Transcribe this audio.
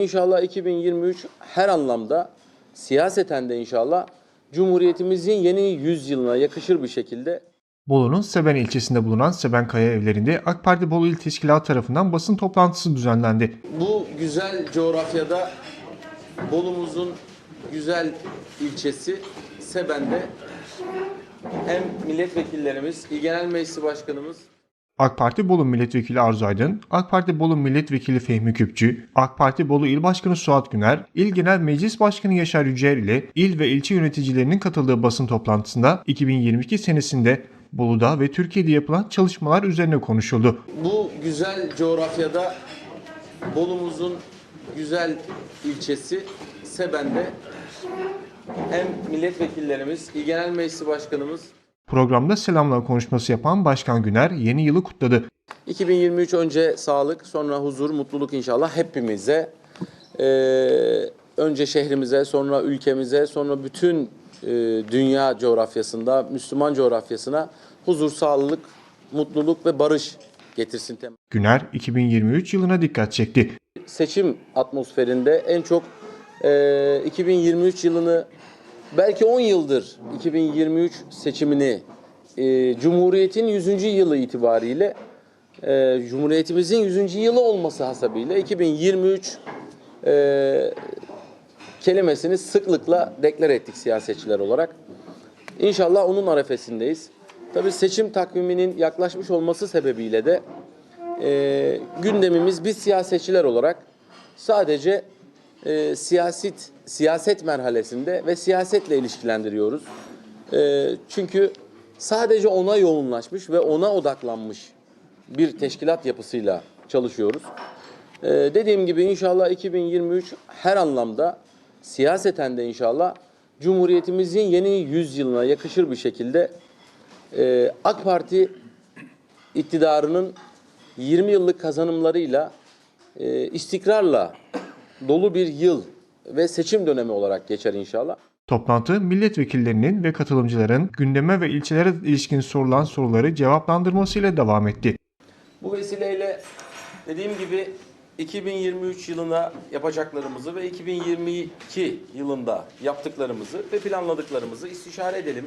İnşallah 2023 her anlamda siyaseten de inşallah Cumhuriyetimizin yeni yüzyılına yakışır bir şekilde Bolu'nun Seben ilçesinde bulunan Seben Kaya evlerinde AK Parti Bolu İl Teşkilatı tarafından basın toplantısı düzenlendi. bu güzel coğrafyada Bolu'muzun güzel ilçesi Seben'de hem milletvekillerimiz, İl Genel Meclisi Başkanımız AK Parti Bolu Milletvekili Arzu Aydın, AK Parti Bolu Milletvekili Fehmi Küpçü, AK Parti Bolu İl Başkanı Suat Güner, İl Genel Meclis Başkanı Yaşar Yücel ile il ve ilçe yöneticilerinin katıldığı basın toplantısında 2022 senesinde Bolu'da ve Türkiye'de yapılan çalışmalar üzerine konuşuldu. bu güzel coğrafyada Bolu'muzun güzel ilçesi Seben'de hem milletvekillerimiz, İl Genel Meclisi Başkanımız Programda selamlar konuşması yapan Başkan Güner yeni yılı kutladı. 2023 önce sağlık, sonra huzur, mutluluk inşallah hepimize. Ee, önce şehrimize, sonra ülkemize, sonra bütün e, dünya coğrafyasında, Müslüman coğrafyasına huzur, sağlık, mutluluk ve barış getirsin. Güner 2023 yılına dikkat çekti. Seçim atmosferinde en çok e, 2023 yılını belki 10 yıldır 2023 seçimini e, Cumhuriyet'in 100. yılı itibariyle e, Cumhuriyetimizin 100. yılı olması hasabıyla 2023 e, kelimesini sıklıkla deklar ettik siyasetçiler olarak. İnşallah onun arefesindeyiz. Tabii seçim takviminin yaklaşmış olması sebebiyle de e, gündemimiz biz siyasetçiler olarak sadece e, siyaset siyaset merhalesinde ve siyasetle ilişkilendiriyoruz. E, çünkü sadece ona yoğunlaşmış ve ona odaklanmış bir teşkilat yapısıyla çalışıyoruz. E, dediğim gibi inşallah 2023 her anlamda siyaseten de inşallah Cumhuriyetimizin yeni yüzyılına yakışır bir şekilde e, AK Parti iktidarının 20 yıllık kazanımlarıyla e, istikrarla dolu bir yıl ve seçim dönemi olarak geçer inşallah. Toplantı milletvekillerinin ve katılımcıların gündeme ve ilçelere ilişkin sorulan soruları cevaplandırmasıyla devam etti. Bu vesileyle dediğim gibi 2023 yılına yapacaklarımızı ve 2022 yılında yaptıklarımızı ve planladıklarımızı istişare edelim.